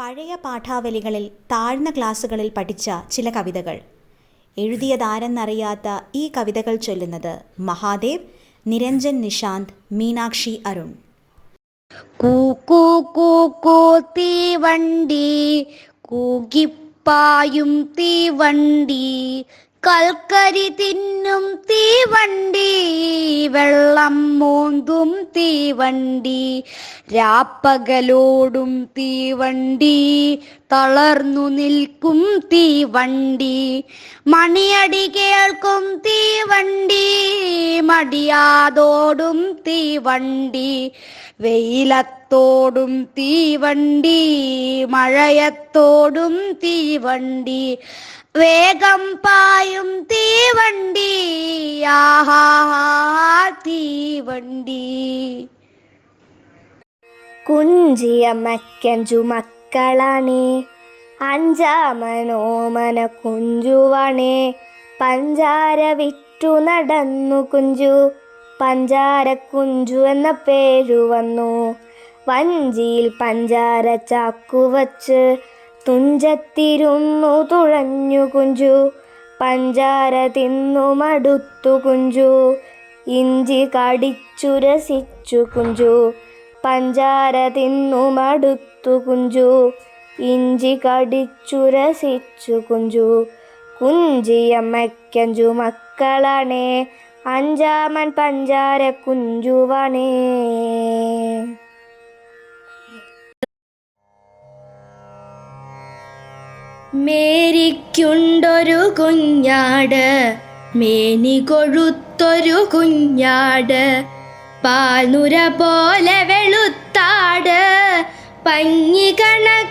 പഴയ പാഠാവലികളിൽ താഴ്ന്ന ക്ലാസ്സുകളിൽ പഠിച്ച ചില കവിതകൾ. എഴുതിയതാരെന്നറിയാത്ത ഈ കവിതകൾ ചൊല്ലുന്നത് മഹാദേവ് നിരഞ്ജൻ നിഷാന്ത് മീനാക്ഷി അരുൺ. തീവണ്ടി കൂകിപ്പായും തീവണ്ടി കൽക്കരി തിന്നും തീവണ്ടി വെള്ളം മോന്തും തീവണ്ടി രാപ്പകലോടും തീവണ്ടി തളർന്നു നിൽക്കും തീവണ്ടി മണിയടി കേൾക്കും തീവണ്ടി മടിയാതോടും തീവണ്ടി വെയിലത്തോടും തീവണ്ടി മഴയത്തോടും തീവണ്ടി വേഗം പായും തീവണ്ടി ആഹാ തീവണ്ടി. കുഞ്ചിയമ്മയ്ക്കഞ്ചു മക്കളാണേ അഞ്ചാമനോമന കുഞ്ചുവാണേ. പഞ്ചാര വിറ്റു നടന്നു കുഞ്ചു പഞ്ചാര കുഞ്ചു എന്ന പേരു വന്നു. വഞ്ചിയിൽ പഞ്ചാര ചാക്കു വച്ച് തുഞ്ചത്തിരുന്നു തുഴഞ്ഞു കുഞ്ചു പഞ്ചാര തിന്നു മടുത്തു കുഞ്ചു ഇഞ്ചി കടിച്ചു രസിച്ചു കുഞ്ചു പഞ്ചാര തിന്നു മടുത്തു കുഞ്ചു ഇഞ്ചി കടിച്ചു രസിച്ചു കുഞ്ചു കുഞ്ചിയമ്മയ്ക്കഞ്ചു മക്കളാണേ അഞ്ചാമൻ പഞ്ചാര കുഞ്ചുവാണേ. മേരിക്കുണ്ടൊരു കുഞ്ഞാട് മേനി കൊഴുത്തൊരു കുഞ്ഞാട് പാൽനുര പോലെ വെളുത്താട് പഞ്ഞി കണക്കുമിനുത്താട്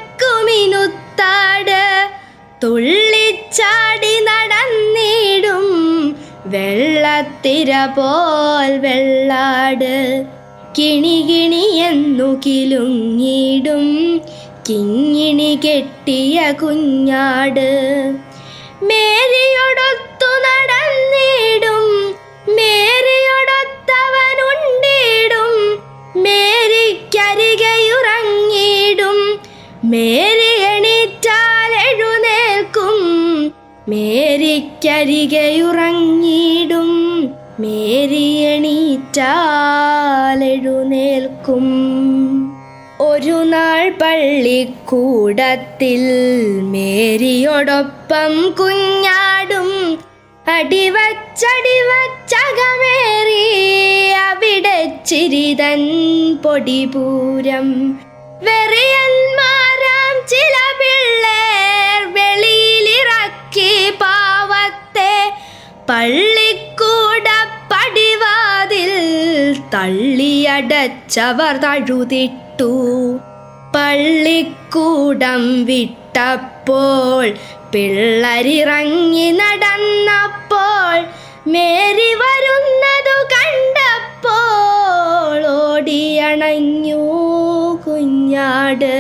തുള്ളിച്ചാടി നടന്നിടും വെള്ളത്തിര പോൽ വെള്ളാട്. കിണി കിണിയെന്നു കിലുങ്ങിടും കിങ്ങിണി കെട്ടിയ കുഞ്ഞാട്. മേരിയോടൊത്തു നടന്നിടും മേരിയോടൊത്തവനുണ്ടിടും മേരിക്കരികയുറങ്ങിടും. മേരി എഴുന്നേൽക്കും മേരിക്കരികയുറങ്ങിടും. മേരി എണീറ്റാൽ എഴുന്നേൽക്കും. ഒരു നാൾ പള്ളിക്കൂടത്തിൽ മേരിയോടൊപ്പം കുഞ്ഞാടും. അടിവച്ചടിവച്ചകമേറി അവിടെ ചിരിതൻ പൊടിപൂരം. വെറിയന്മാരാം ചില പിള്ളേർ വെളിയിലിറക്കി പാവത്തെ പള്ളിക്കൂട പടിവാതിൽ പടച്ചവർ തഴുതിട്ടു. പള്ളിക്കൂടം വിട്ടപ്പോൾ പിള്ളരിറങ്ങി നടന്നപ്പോൾ മേരി വരുന്നതു കണ്ടപ്പോൾ ഓടിയണഞ്ഞു കുഞ്ഞാട്.